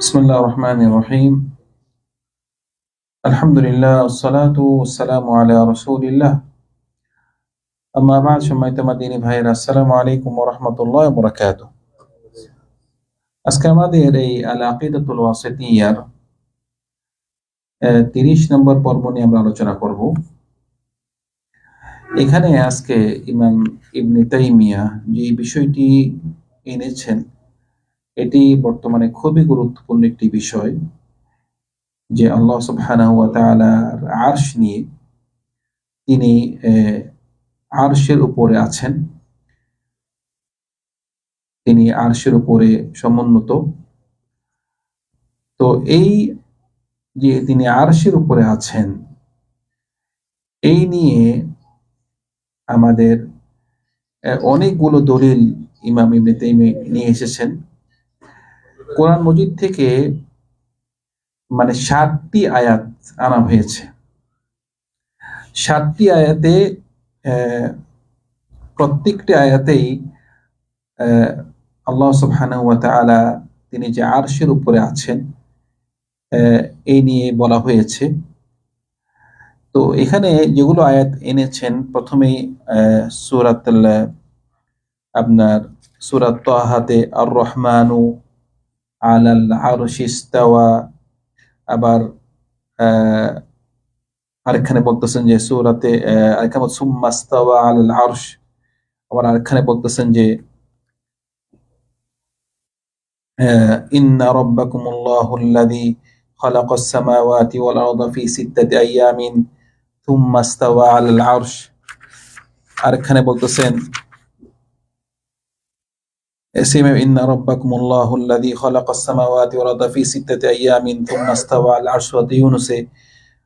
بسم الله الرحمن الرحيم الحمد لله والصلاة والسلام على رسول الله أما بعد সম্মানিত মাদিনী ভাইরা আসসালামু আলাইকুম ওয়া রাহমাতুল্লাহি ওয়া বারাকাতুহু আজকে আমাদের এই আল আকিদাতুল ওয়াসিতিয়ার তিরিশ নম্বর পর্ব নিয়ে আমরা আলোচনা করব এখানে আজকে ইমাম ইবনে তাইমিয়া যে বিষয়টি এনেছেন এটি বর্তমানে খুবই গুরুত্বপূর্ণ একটি বিষয় যে আল্লাহ ওয়া তাআলার নিয়ে তিনি আরশের উপরে আছেন। তিনি আরশের উপরে সমুন্নত। তো এই যে তিনি আরশের উপরে আছেন, এই নিয়ে আমাদের অনেকগুলো দলিল ইমাম ইবনে তাইমিয়া নিয়ে এসেছেন। কোরআন মজিদ থেকে মানে সাতটি আয়াত আনা হয়েছে। সাতটি আয়াতে প্রত্যেকটি আয়াতেই আল্লাহ সুবহানাহু তিনি যে আরশের উপরে আছেন এই নিয়ে বলা হয়েছে। তো এখানে যেগুলো আয়াত এনেছেন, প্রথমেই সুরাত আপনার সুরাত তাহাতে আর রহমানু আলাল আরশি ইস্তাওয়া আবার আহ, আরেকখানে বলতেছেন যে সুরাতে আহ, আরেকখানে সুম্মা ইস্তাওয়া আলাল আরশ আবার আরেকখানে বলতেছেন যে আহ, ইন্না রাব্বাকুমুল্লাহু আল্লাযী খালাকাস সামাওয়াতি ওয়াল আরদা ফি সিত্তাতি আইয়ামিন থুম্মা ইস্তাওয়া আলাল আরশ আরেকখানে বলতেছেন اسمع إن ربكم الله الذي خلق السماوات والأرض في ستة أيام ثم استوى على العرش سورة يونس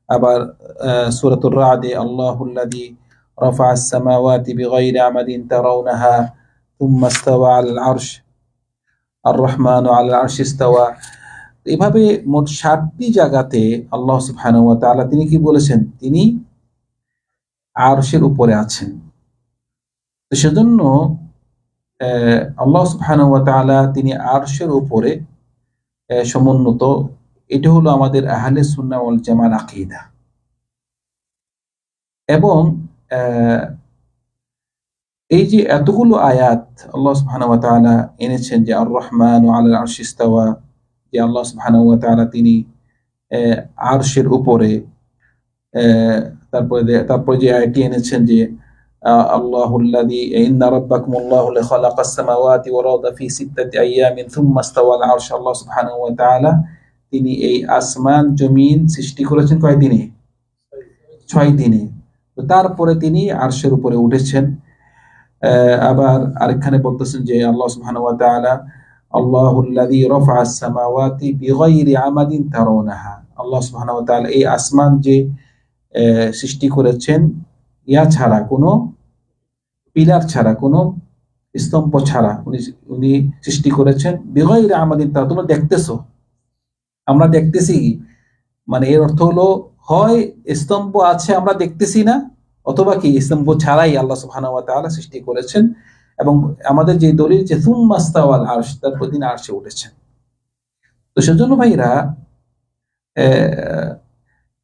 আবার আহ, সূরাতুর রাদে আল্লাহু الذي رفع السماوات بغير عمد ترونها ثم استوى على العرش الرحمن على العرش استوى এভাবে মোট ষাটটি জায়গাতে আল্লাহ সুবহানাহু ওয়া তাআলা তিনি কি বলেছেন তিনি আরশের উপরে আছেন তো সেজন্য আহ, আল্লাহ তাআলা তিনি আরশের উপরে সমুন্নত। এটা হলো আমাদের আহলে সুন্নাহ ওয়াল জামার আকীদা। এবং এই যে এতগুলো আয়াত আল্লাহ তাআলা এনেছেন যে আর রহমান ও আলাল আরশি ইস্তাওয়া, যে আল্লাহ তাআলা তিনি আরশের উপরে তারপরে তারপরে যে আয়াতটি এনেছেন যে রাব্বাকুমুল্লাহু আল্লাযী খালাকাস সামাওয়াতি ওয়াল আরদা ফি সিত্তাতি আইয়ামিন থুম্মা ইস্তাওয়া আল আরশ। আল্লাহ সুবহানাহু ওয়া তাআলা তিনি এই আসমান, জমিন সৃষ্টি করেছেন কয় দিনে? ছয় দিনে। তারপরে তিনি আরশের উপরে উঠেছেন। আবার আরেকখানে বলতেছেন যে আল্লাহ সুবহানাহু ওয়া তাআলা, আল্লাহুল্লাযী রাফআ আস-সামাওয়াতি বিগাইরি আমাদিন তারাউনাহা। আল্লাহ সুবহানাহু ওয়া তাআলা এই আসমান যে সৃষ্টি করেছেন ইয়া ছাড়া কোনো পিলার ছাড়া, কোনো স্তম্ভ ছাড়া উনি উনি সৃষ্টি করেছেন। বিগাইরি আমাদের তারা তোমরা দেখতেছ? আমরা দেখতেছি? মানে এর অর্থ হলো, হয় স্তম্ভ আছে আমরা দেখতেছি না, অথবা কি স্তম্ভ ছাড়াই আল্লাহ তাআলা সৃষ্টি করেছেন, এবং আমাদের যে দলিল যে সুম্মাস্তাওয়াল আরশ তার প্রতিদিন আরশে উঠেছেন। তো সেজন্য ভাইরা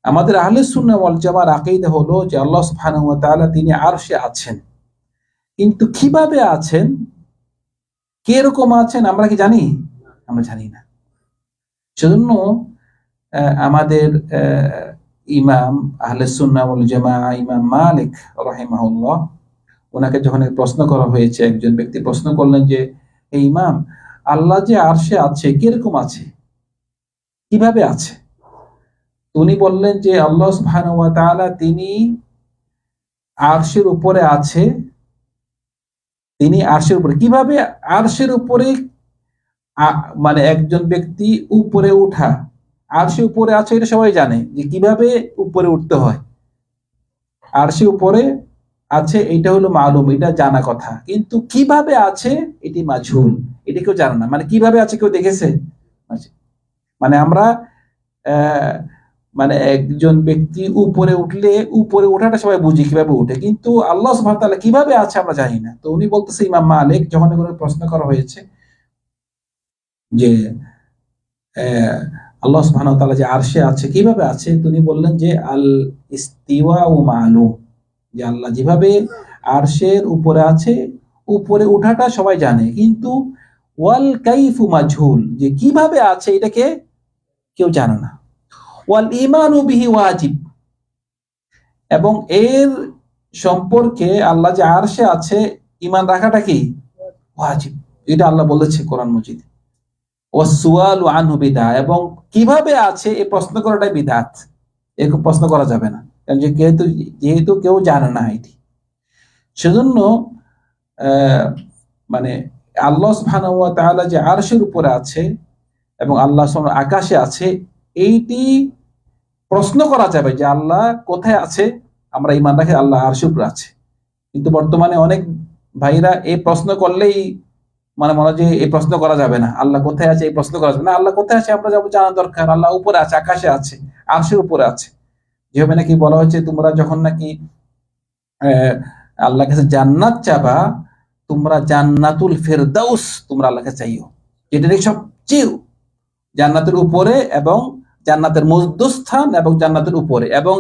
আমাদের আহলে সুন্নাহ জামার আকীদা হলো যে, আল্লাহ তাআলা তিনি আরশে আছেন। কিন্তু কীভাবে আছেন? কে রকম আছেন? আমরা কি জানি? আমরা জানি না। সেজন্য আমাদের ইমাম আহলে সুন্নাহ ওয়াল জামা ইমাম মালিক রাহিমাহুল্লাহ, ওনাকে যখন প্রশ্ন করা হয়েছে, একজন ব্যক্তি প্রশ্ন করলেন যে এই ইমাম, আল্লাহ যে আরশে আছে, কীরকম আছে? কীভাবে আছে? উনি বললেন যে, আল্লাহ সুবহানাহু ওয়া তাআলা তিনি আরশের উপরে আছে তিনি আরশের উপরে। কীভাবে আরশের উপরে মানে একজন ব্যক্তি উপরে উঠা? আরশে উপরে আছে এটা সবাই জানে যে কীভাবে উপরে উঠতে হয়। আরশে উপরে আছে এটা হলো মালুম এটা জানা কথা। কিন্তু কীভাবে আছে এটি মাঝুল এটা কেউ জানে না। মানে কীভাবে আছে কেউ দেখেছে? মানে আমরা আহ, মানে একজন ব্যক্তি উপরে উঠলে, উপরে ওঠাটা সবাই বুঝি কীভাবে উঠে। কিন্তু আল্লাহ সুবহানাহু ওয়া তাআলা কীভাবে আছে আমরা জানি না। তো উনি বলতেছে, ইমাম মালিক, যখন এগুলো প্রশ্ন করা হয়েছে যে আল্লাহ সুবহানাহু ওয়া তাআলা যে আরশে আছে, কীভাবে আছে? তিনি বললেন যে, আল ইস্তিওয়া ও মালুম। যে আল্লাহ যেভাবে আরশের উপরে আছে, উপরে ওঠাটা সবাই জানে। কিন্তু ওয়াল কাইফু মাজহুল যে কীভাবে আছে, এটাকে কেউ জানে না। ওয়াল ইমানু বিহি ওয়াজিব। এবং এর সম্পর্কে আল্লাহ যে আরশে আছে ইমান রাখাটা কি? ওয়াজিব। এটা আল্লাহ বলেছে কোরআন মজিদ। ওয়াসুয়াল আনহু বিদা এবং কীভাবে আছে এই প্রশ্ন করাটাই বিদাত এরকম প্রশ্ন করা যাবে না। কারণ যেহেতু যেহেতু কেউ জানে না এটি। সেজন্য মানে আল্লাহ সুবহানাহু ওয়া তাআলা যে আরশের উপরে আছে এবং আল্লাহ আকাশে আছে এইটি প্রশ্ন করা যাবে যে আল্লাহ কোথায় আছে? আমরা ইমান রাখি, আল্লাহ আরশের উপরে আছে। কিন্তু বর্তমানে অনেক ভাইরা এই প্রশ্ন করলেই মানে মনে যে এই প্রশ্ন করা যাবে না। আল্লাহ কোথায় আছে? এই প্রশ্ন করা যাবে না। আল্লাহ কোথায় আছে? আমরা যাব জানা দরকার। আল্লাহ উপরে আছে, আকাশে আছে, আরশের উপরে আছে। যেভাবে নাকি বলা হয়েছে, তোমরা যখন নাকি আল্লাহ কাছে জান্নাত চাবা, তোমরা জান্নাতুল ফেরদাউস তোমরা আল্লাহকে চাইও। যেটা নাকি সবচেয়ে জান্নাতের উপরে এবং জান্নাতের মধ্যস্থান এবং জান্নাতের উপরে। এবং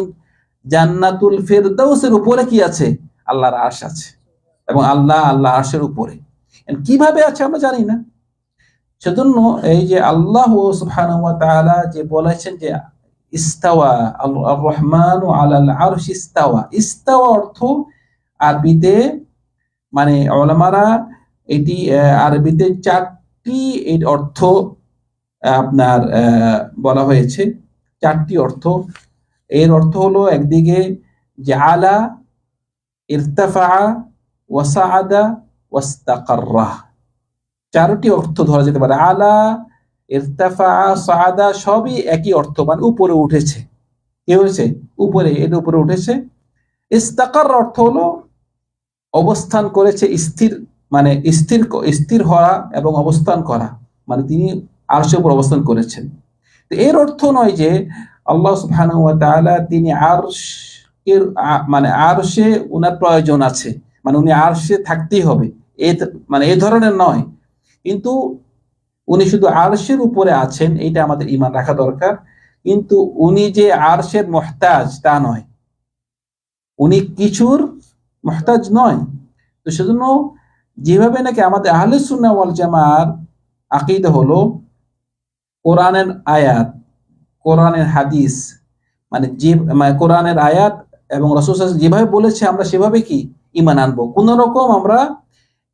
জান্নাতুল ফেরদাউসের উপরে কি আছে? আল্লাহর আরশ আছে। এবং আল্লাহ আল্লাহ আরশের উপরে। কীভাবে আছে আমরা জানি না। সেজন্য এই যে আল্লাহ সুবহানাহু ওয়া যে বলেছেন যে ইস্তাওয়া আর রহমান আলাল আরশ ইস্তাওয়া। ইস্তাওয়া অর্থ আরবিতে মানে ওলামারা এটি আরবিতে চারটি এর অর্থ আপনার বলা হয়েছে চারটি অর্থ। এর অর্থ হলো একদিকে যে আলা ইরতাফা ওয়াসাআদা ওয়াস্তাকাররা। চারটি অর্থ ধরা যেতে পারে। আলা, ইরতাফা, সাআদা সবই একই অর্থ মানে উপরে উঠেছে। কি হয়েছে? উপরে, এর উপরে উঠেছে। ইস্তাকার অর্থ হলো অবস্থান করেছে স্থির মানে স্থির স্থির হওয়া এবং অবস্থান করা। মানে তিনি আরশের উপর অবস্থান করেছেন। তো এর অর্থ নয় যে আল্লাহ তাআলা তিনি আরশ এর মানে আরশে উনার প্রয়োজন আছে মানে উনি আরশে থাকতেই হবে। এ মানে এ ধরনের নয়। কিন্তু উনি শুধু আরশের উপরে আছেন এটা আমাদের ইমান রাখা দরকার। কিন্তু উনি যে আরশের মহতাজ, তা নয়। উনি কিছুর মহতাজ নয়। তো সেজন্য যেভাবে নাকি আমাদের আহলে সুন্না জামার আকিদা হলো কোরআনের আয়াত, কোরআনের হাদিস মানে যে মানে কোরআনের আয়াত এবং রসুল যেভাবে বলেছে, আমরা সেভাবে কি ইমান আনব? কোন রকম আমরা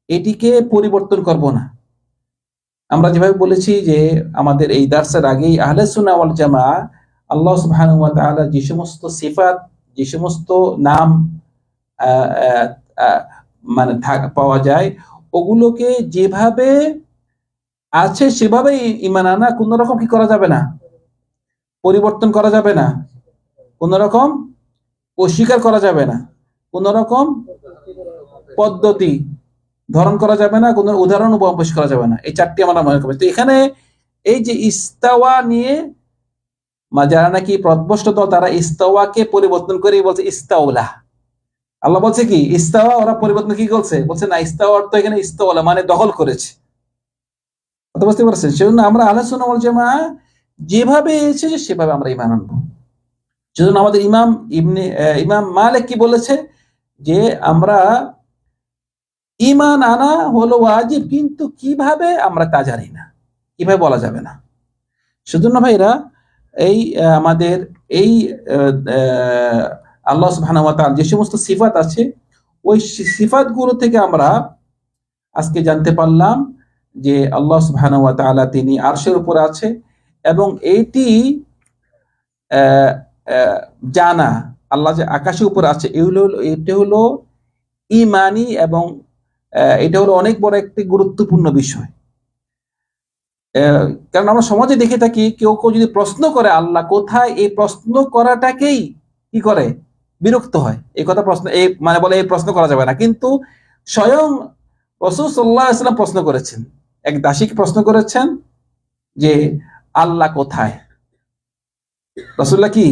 এটিকে পরিবর্তন করব না। আমরা যেভাবে বলেছি যে আমাদের এই দার্সের আগেই আহলে সুন্নাহ ওয়াল জামা আল্লাহ তাআলা যে সমস্ত সিফাত, যে সমস্ত নাম মানে পাওয়া যায়, ওগুলোকে যেভাবে আছে, সেভাবেই ইমান আনা, কোন রকম কি করা যাবে না? পরিবর্তন করা যাবে না। কোন রকম অস্বীকার করা যাবে না। কোন রকম পদ্ধতি ধরন করা যাবে না, কোনো উদাহরণ উপহাস করা যাবে না। এই চারটি আমরা মনে করবে। তো এখানে এই যে ইস্তাওয়া নিয়ে যারা নাকি প্রদ্বষ্ট দল তারা ইস্তাওয়াকে পরিবর্তন করে বলছে ইস্তাউলা আল্লাহ বলছে কি? ইস্তাওয়া ওরা পরিবর্তন কি করছে? বলছে না, ইস্তাওয়া অর্থ এখানে ইস্তাওয়ালা মানে দখল করেছে। কথা বুঝতে পারছেন? সেজন্য আমরা আলোচনা জামা যেভাবে এসেছে সেভাবে আমরা ইমান আনব। সেজন্য আমাদের ইমাম ইবনে ইমাম মালিক কি বলেছে? যে আমরা ইমান আনা হলো ওয়াজিব, কিন্তু কীভাবে আমরা তা জানি না। কীভাবে বলা যাবে না? সেজন্য ভাইরা, এই আমাদের এই আল্লাহ সুবহানাহু যে সমস্ত সিফাত আছে, ওই সিফাতগুলো থেকে আমরা আজকে জানতে পারলাম। যে আল্লাহ সুবহানাহু ওয়া তিনি আরশের উপর আছে এবং এইটি জানা, আল্লাহ যে আকাশের উপর আছে এগুলো এটা হলো ইমানি এবং এটা হলো অনেক বড় একটি গুরুত্বপূর্ণ বিষয়। কারণ আমরা সমাজে দেখে থাকি, কেউ কেউ যদি প্রশ্ন করে, আল্লাহ কোথায়, এই প্রশ্ন করাটাকেই কি করে? বিরক্ত হয়। এই কথা প্রশ্ন, এই মানে বলে এই প্রশ্ন করা যাবে না। কিন্তু স্বয়ং রসুল সাল্লাহ ইসলাম প্রশ্ন করেছেন। এক দাসীকে প্রশ্ন করেছেন যে, আল্লাহ কোথায়? রসুল্লাহ কি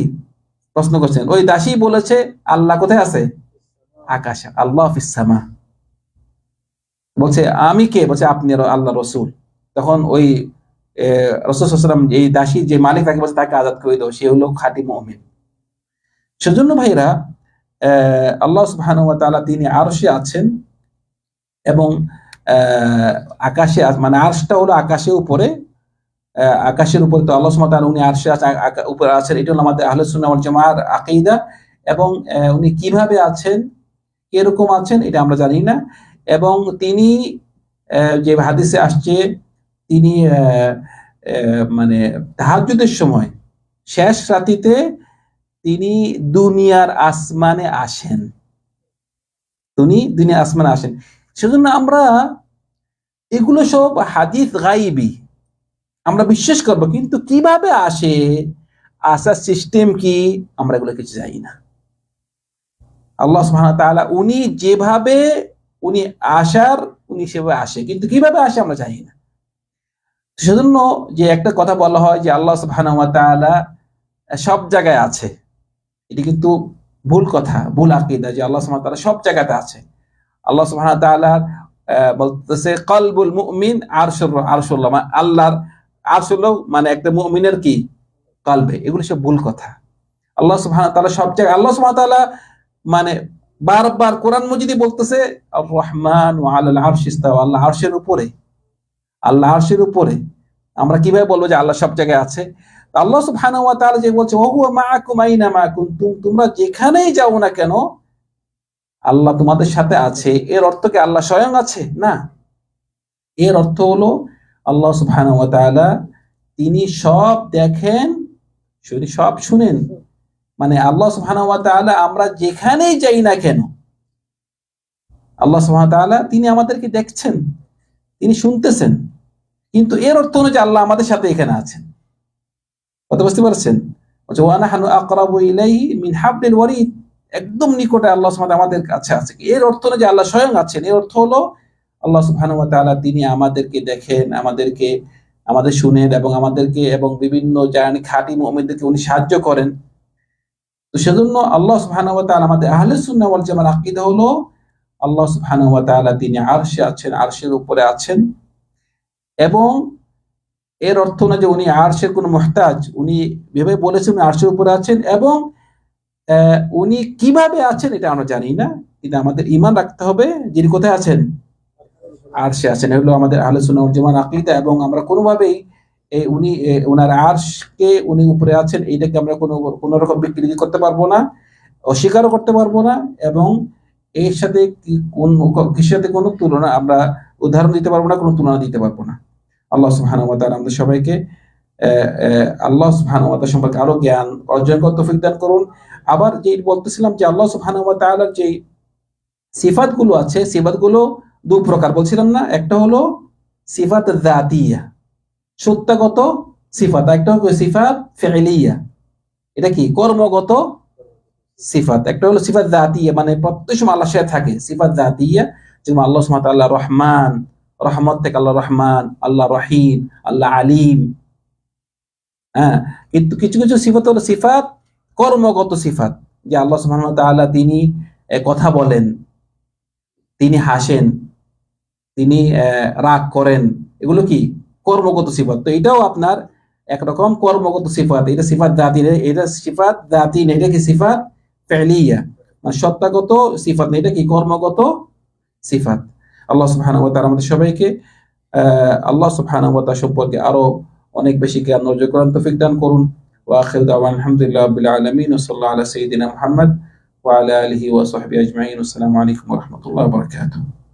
প্রশ্ন করছেন? ওই দাসী বলেছে, আল্লাহ কোথায় আছে? আকাশে। আল্লাহ ফিসামা বলছে, আমি কে? বলছে, আপনি আল্লাহ রসুল। তখন ওই রসুলাম এই দাসী যে মালিক তাকে বলছে, তাকে আজাদ করে দাও, সে হলো খাঁটি মমিন। সেজন্য ভাইরা আল্লাহ তাআলা তিনি আরশে আছেন এবং আকাশে মানে আরশটা হলো আকাশে উপরে আকাশের উপরে তো আল্লাহ সুবহান উনি আরশে উপরে আছেন, এটা হলো আমাদের আহলে ওয়াল জামার আকীদা। এবং উনি কীভাবে আছেন, কীরকম আছেন, এটা আমরা জানি না। এবং তিনি যে হাদিসে আসছে, তিনি মানে তাহাজ্জুদের সময়, শেষ রাতিতে তিনি দুনিয়ার আসমানে আসেন। তিনি দুনিয়ার আসমানে আসেন। সেজন্য আমরা এগুলো সব হাদিস গাইবি। আমরা বিশ্বাস করব, কিন্তু কীভাবে আসে? আসার সিস্টেম কি? আমরা এগুলো কিছু জানি না। আল্লাহ তাআলা উনি যেভাবে উনি আসার, উনি সেভাবে আসে। কিন্তু কীভাবে আসে আমরা জানি না। সেজন্য যে একটা কথা বলা হয় যে আল্লাহ তাআলা সব জায়গায় আছে। এটি কিন্তু ভুল কথা, ভুল আকিদা যে আল্লাহ তাআলা সব জায়গাতে আছে। আল্লাহ ওয়া বলতেছে, কলবুল মুমিন আরশুর আরশুল্লাহ মানে আল্লাহর আরশ হলো মানে একটা মুমিনের কি? কলবে। এগুলো সব ভুল কথা। আল্লাহ ওয়া তাআলা সব জায়গায়, আল্লাহ ওয়া তাআলা মানে বারবার কোরআন মজিদে বলতেছে রহমান আল্লাহ আরশের উপরে। আল্লাহ আরশের উপরে। আমরা কীভাবে বলব যে আল্লাহ সব জায়গায় আছে? আল্লাহ সুবহানাহু ওয়া যে বলছে ওয়া হুয়া মাআকুম আইনা মা তোমরা যেখানেই যাও না কেন আল্লাহ তোমাদের সাথে আছে। এর অর্থ কি আল্লাহ স্বয়ং আছে? না। এর অর্থ হলো আল্লাহ তাআলা তিনি সব দেখেন শুনি সব শুনেন। মানে আল্লাহ সুবহানাহু ওয়া আমরা যেখানেই যাই না কেন, আল্লাহ তাআলা তিনি আমাদেরকে দেখছেন, তিনি শুনতেছেন। কিন্তু এর অর্থ হলো যে আল্লাহ আমাদের সাথে এখানে আছেন। কথা বুঝতে পারছেন? বলছে ওয়ানাহানু আকরাবু ইলাইহি মিন হাবলিল ওয়ারিদ। একদম নিকটে আল্লাহ সুবহানাহু আমাদের কাছে আছে। এর অর্থ হলো যে আল্লাহ স্বয়ং আছেন। এর অর্থ হলো আল্লাহ তাআলা তিনি আমাদেরকে দেখেন, আমাদেরকে, আমাদের শুনেন এবং আমাদেরকে এবং বিভিন্ন জানি, খাঁটি মুমিনদেরকে উনি সাহায্য করেন। তো সেজন্য আল্লাহ সুবহানাহু আমাদের আহলে সুন্নাহ ওয়াল জামার আকীদা হলো আল্লাহ সুবহানাহু তিনি আরশে আছেন, আরশের উপরে আছেন এবং এর অর্থ না যে উনি আরশের কোনো মুহতাজ। উনি ভেবে বলেছেন উনি আরশের উপরে আছেন এবং উনি কীভাবে আছেন এটা আমরা জানি না। কিন্তু আমাদের ইমান রাখতে হবে। যিনি কোথায় আছেন? আরশে আছেন। এগুলো আমাদের আলোচনা জামার আকীদা এবং আমরা কোনোভাবেই উনি ওনার আরশকে উনি উপরে আছেন এইটাকে আমরা কোনো কোনো রকম বিকৃতি করতে পারব না, অস্বীকারও করতে পারব না এবং এর সাথে কোন কিছুর সাথে কোনো তুলনা আমরা উদাহরণ দিতে পারব না, কোনো তুলনা দিতে পারব না। আল্লাহ তাআলা আমাদের সবাইকে আল্লাহ তাআলা সম্পর্কে আরও জ্ঞান, অর্জন করতে দান করুন। আবার যে বলতেছিলাম যে আল্লাহ তাআলার যে সিফাতগুলো আছে, সিফাতগুলো দু প্রকার বলছিলাম না, একটা হলো সিফাত জাতিয়া সত্যাগত সিফাত, একটা হলো সিফাত ফেলিয়া। এটা কি? কর্মগত সিফাত। একটা হলো সিফাত জাতিয়া মানে প্রত্যেক সময় আল্লাহ সাথে থাকে। সিফাত জাতিয়া যেমন আল্লাহ ওয়া তাআলা রহমান, রহমত থেকে আল্লাহ রহমান, আল্লাহ রহিম, আল্লাহ আলিম হ্যাঁ কিন্তু কিছু কিছু সিফাত হলো সিফাত কর্মগত সিফাত যে আল্লাহ ওয়া তাআলা তিনি কথা বলেন তিনি হাসেন তিনি রাগ করেন এগুলো কি? কর্মগত সিফাত। তো এটাও আপনার একরকম কর্মগত সিফাত। এটা সিফাত না, এটা সিফাত জাতি না, এটা কি সিফাত? ফেলিয়া। মানে সত্তাগত সিফাত না, এটা কি কর্মগত সিফাত? আল্লাহ সুবহানাহু ওয়া তাআলা আমাদের সবাইকে আল্লাহ সুবহানাহু ওয়া তাআলা সম্পর্কে আরও অনেক বেশি জ্ঞান অর্জন করার তৌফিক দান করুন। ওয়াখির দাওয়ান আলহামদুলিল্লাহ রাব্বিল আলামিন। ওয়া সাল্লাল্লাহু আলা সাইয়্যিদিনা মুহাম্মদ ওয়া আলা আলিহি ওয়া সাহবিহি আজমাইন। আসসালামু আলাইকুম ওয়া রাহমাতুল্লাহি ওয়া বারাকাতুহু।